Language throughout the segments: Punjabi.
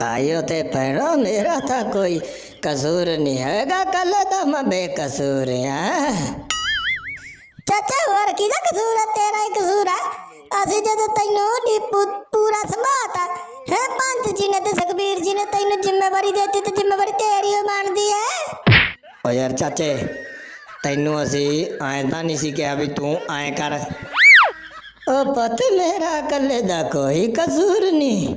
ਭਾਈਓ ਤੇ ਭੈਣੋ ਮੇਰਾ ਤਾਂ ਕੋਈ ਕਸੂਰ ਨਹੀਂ ਹੈਗਾ ਕੱਲ ਤਾਂ ਮੈਂ ਬੇਕਸੂਰ ਆ। ਚਾਚਾ ਹੋਰ ਕਿਹਦਾ ਕਸੂਰ ਹੈ ਤੇਰਾ ਹੀ ਕਸੂਰ ਹੈ ਅਸੀਂ ਜਦੋਂ ਤੈਨੂੰ ਡੀਪੂ ਪੂਰਾ ਸੰਭਾਤਾ ਹੈ ਪੰਤ ਜੀ ਨੇ ਤੇ ਸੁਖਬੀਰ ਜੀ ਨੇ ਤੈਨੂੰ ਜ਼ਿੰਮੇਵਾਰੀ ਦਿੱਤੀ ਤੇ ਜ਼ਿੰਮੇਵਾਰੀ ਤੇਰੀ ਓ ਬਣਦੀ ਹੈ। ਓ ਯਾਰ ਚਾਚੇ ਤੈਨੂੰ ਅਸੀਂ ਐਂ ਤਾਂ ਨਹੀਂ ਸੀ ਕਿਹਾ ਵੀ ਤੂੰ ਐਂ ਕਰ। ਓ ਪੁੱਤ ਮੇਰਾ ਕੱਲੇ ਦਾ ਕੋਈ ਕਸੂਰ ਨਹੀਂ।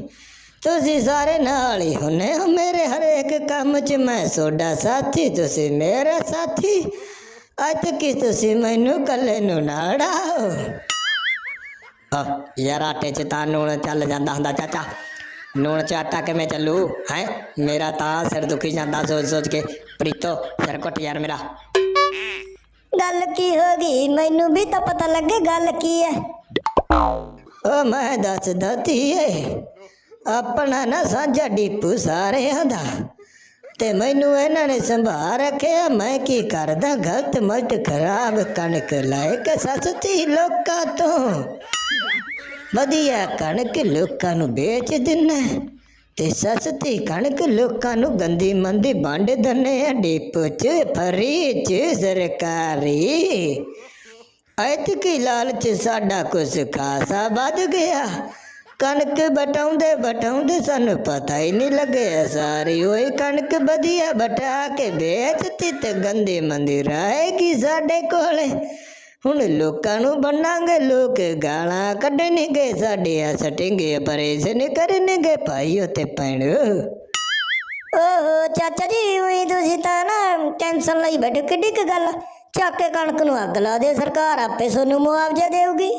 ਤੁਸੀਂ ਸਾਰੇ ਨਾਲ ਹੀ ਹੁੰਨੇ ਹੋ। ਮੇਰੇ ਹਰੇਕ ਕੰਮ 'ਚ ਮੈਂ ਤੁਹਾਡਾ ਸਾਥੀ ਤੁਸੀਂ ਮੇਰੇ ਸਾਥੀ। ਅੱਜ ਕਿ ਤੁਸੀਂ ਮੈਨੂੰ ਕੱਲੇ ਨੂੰ ਨਾੜਾਓ ਆ ਯਾਰ ਆਟੇ 'ਚ ਤਾਂ ਨੂਣ ਚੱਲ ਜਾਂਦਾ ਹੁੰਦਾ ਚਾਚਾ। ਨੂਣ 'ਚ ਆਟਾ ਕਿਵੇਂ ਚੱਲੂ ਹੈ? ਮੇਰਾ ਤਾਂ ਸਿਰ ਦੁਖੀ ਜਾਂਦਾ ਸੋਚ ਸੋਚ ਕੇ। ਪ੍ਰੀਤੋ ਸਿਰ ਘੁੱਟ ਯਾਰ ਮੇਰਾ। ਗੱਲ ਕੀ ਹੋ ਗਈ? ਮੈਨੂੰ ਵੀ ਤਾਂ ਪਤਾ ਲੱਗੇ ਗੱਲ ਕੀ ਹੈ। ਓ ਮੈਂ ਦੱਸਦਾ ਧੀਏ ਆਪਣਾ ਨਾ ਸਾਂਝਾ ਡੀਪੂ ਸਾਰਿਆਂ ਦਾ। ਤੇ ਮੈਨੂੰ ਇਹਨਾਂ ਨੇ ਸੰਭਾਲ ਰੱਖਿਆ, ਮੈਂ ਕੀ ਕਰਦਾ? ਗਲਤ ਮਲਤ ਖਰਾਬ ਕਣਕ ਲੈ ਕੇ ਸਸਤੀ ਲੋਕਾਂ ਤੋਂ। ਵਧੀਆ ਕਣਕ ਲੋਕਾਂ ਨੂੰ ਵੇਚ ਦਿੰਨਾ ਤੇ ਸਸਤੀ ਕਣਕ ਲੋਕਾਂ ਨੂੰ ਗੰਦੀ ਮੰਦੀ ਵੰਡ ਦਿੰਨੇ ਆ ਡੀਪੂ ਚ, ਫਰੀ ਚ, ਸਰਕਾਰੀ। ਐਤਕੀ ਲਾਲਚ ਸਾਡਾ ਕੁਛ ਖਾਸਾ ਵੱਧ ਗਿਆ। ਕਣਕ ਬਟਾਉਂਦੇ ਬਟਾਉਂਦੇ ਸਾਨੂੰ ਪਤਾ ਹੀ ਨਹੀਂ ਲੱਗਿਆ ਸਾਰੀ। ਓਏ ਕਣਕ ਵਧੀਆ ਬਟਾ ਕੇ ਵੇਚਤੀ ਤੇ ਗੰਦੇ ਮੰਦੀ ਰਹੇਗੀ ਸਾਡੇ ਕੋਲੇ। ਹੁਣ ਲੋਕਾਂ ਨੂੰ ਬੰਨਾਂਗੇ, ਲੋਕ ਗਾਲਾਂ ਕੱਢਣਗੇ ਸਾਡੇ ਆ ਸਟਿੰਗੇ ਪਰੇਸ਼ਨ ਕਰਨਗੇ ਭਾਈ ਤੇ ਪੈਣ ਓਹੋ, ਚਾਚਾ ਜੀ, ਉਹੀ ਤੁਸੀਂ ਤਾਂ ਨਾ ਟੈਨਸ਼ਨ ਲਈ ਬੈਠੇ ਕਿੱਡੀ ਕੁ ਗੱਲ ਚੱਕ ਕੇ ਕਣਕ ਨੂੰ ਅੱਗ ਲਾ ਦੇ ਸਰਕਾਰ ਆਪੇ ਤੁਹਾਨੂੰ ਮੁਆਵਜ਼ਾ ਦੇਊਗੀ।